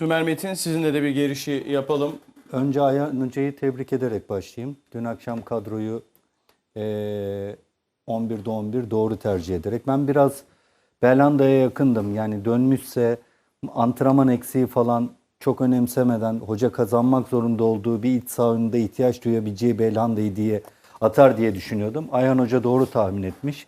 Tümer Metin sizinle de bir girişi yapalım. Önce Ayhan Hoca'yı tebrik ederek başlayayım. Dün akşam kadroyu eee 11'de 11 doğru tercih ederek. Ben biraz Belanda'ya yakındım. Yani dönmüşse antrenman eksiği falan çok önemsemeden hoca kazanmak zorunda olduğu bir iç sahanında ihtiyaç duyabileceği Belanda'yı diye atar diye düşünüyordum. Ayhan Hoca doğru tahmin etmiş.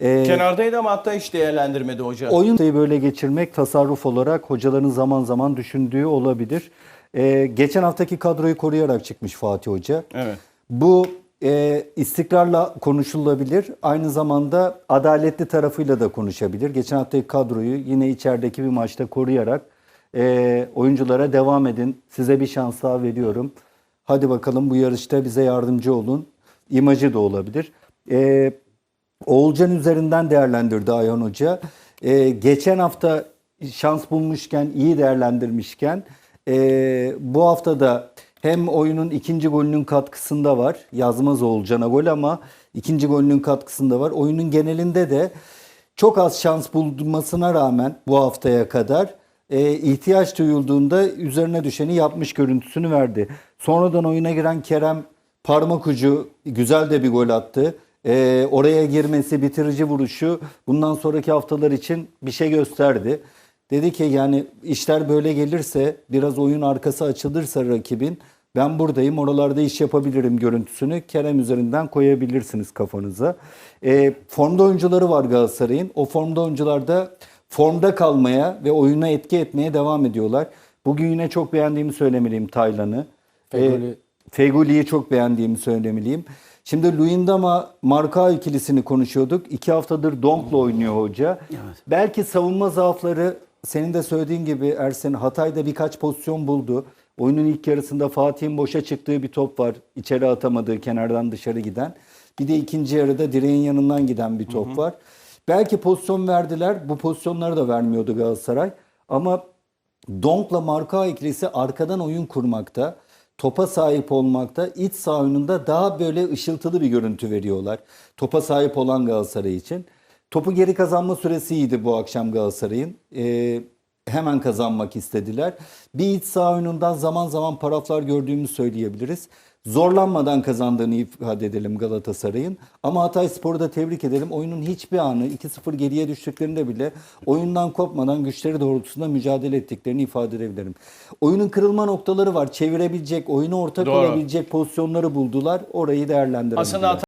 Eee, Kenardaydı ama hatta hiç değerlendirmedi hoca. Oyun böyle geçirmek tasarruf olarak hocaların zaman zaman düşündüğü olabilir. Ee, geçen haftaki kadroyu koruyarak çıkmış Fatih Hoca. Evet. Bu e, istikrarla konuşulabilir. Aynı zamanda adaletli tarafıyla da konuşabilir. Geçen haftaki kadroyu yine içerideki bir maçta koruyarak e, oyunculara devam edin. Size bir şans daha veriyorum. Hadi bakalım bu yarışta bize yardımcı olun. İmajı da olabilir. E, Oğulcan üzerinden değerlendirdi Ayhan Hoca. Ee, geçen hafta şans bulmuşken, iyi değerlendirmişken ee, bu hafta da hem oyunun ikinci golünün katkısında var. Yazmaz Oğulcan'a gol ama ikinci golünün katkısında var. Oyunun genelinde de çok az şans bulmasına rağmen bu haftaya kadar e, ihtiyaç duyulduğunda üzerine düşeni yapmış görüntüsünü verdi. Sonradan oyuna giren Kerem parmak ucu güzel de bir gol attı. E, oraya girmesi, bitirici vuruşu bundan sonraki haftalar için bir şey gösterdi. Dedi ki yani işler böyle gelirse biraz oyun arkası açılırsa rakibin ben buradayım oralarda iş yapabilirim görüntüsünü Kerem üzerinden koyabilirsiniz kafanıza. E, formda oyuncuları var Galatasaray'ın. O formda oyuncular da formda kalmaya ve oyuna etki etmeye devam ediyorlar. Bugün yine çok beğendiğimi söylemeliyim Taylan'ı. Feguli. E, Feguli'yi çok beğendiğimi söylemeliyim. Şimdi Luyendama Marka ikilisini konuşuyorduk. İki haftadır Donk'la oynuyor hoca. Belki savunma zaafları senin de söylediğin gibi Ersen Hatay'da birkaç pozisyon buldu. Oyunun ilk yarısında Fatih'in boşa çıktığı bir top var. İçeri atamadığı kenardan dışarı giden. Bir de ikinci yarıda direğin yanından giden bir top var. Belki pozisyon verdiler. Bu pozisyonları da vermiyordu Galatasaray. Ama Donk'la Marka ikilisi arkadan oyun kurmakta, topa sahip olmakta, iç saha oyununda daha böyle ışıltılı bir görüntü veriyorlar. Topa sahip olan Galatasaray için. Topu geri kazanma süresi iyiydi bu akşam Galatasaray'ın. Ee, hemen kazanmak istediler. Bir iç saha oyunundan zaman zaman paraflar gördüğümüzü söyleyebiliriz. Zorlanmadan kazandığını ifade edelim Galatasaray'ın. Ama Hatay Spor'u da tebrik edelim. Oyunun hiçbir anı 2-0 geriye düştüklerinde bile oyundan kopmadan güçleri doğrultusunda mücadele ettiklerini ifade edebilirim. Oyunun kırılma noktaları var. Çevirebilecek, oyunu ortak Doğru. olabilecek pozisyonları buldular. Orayı değerlendiremediler. Aslında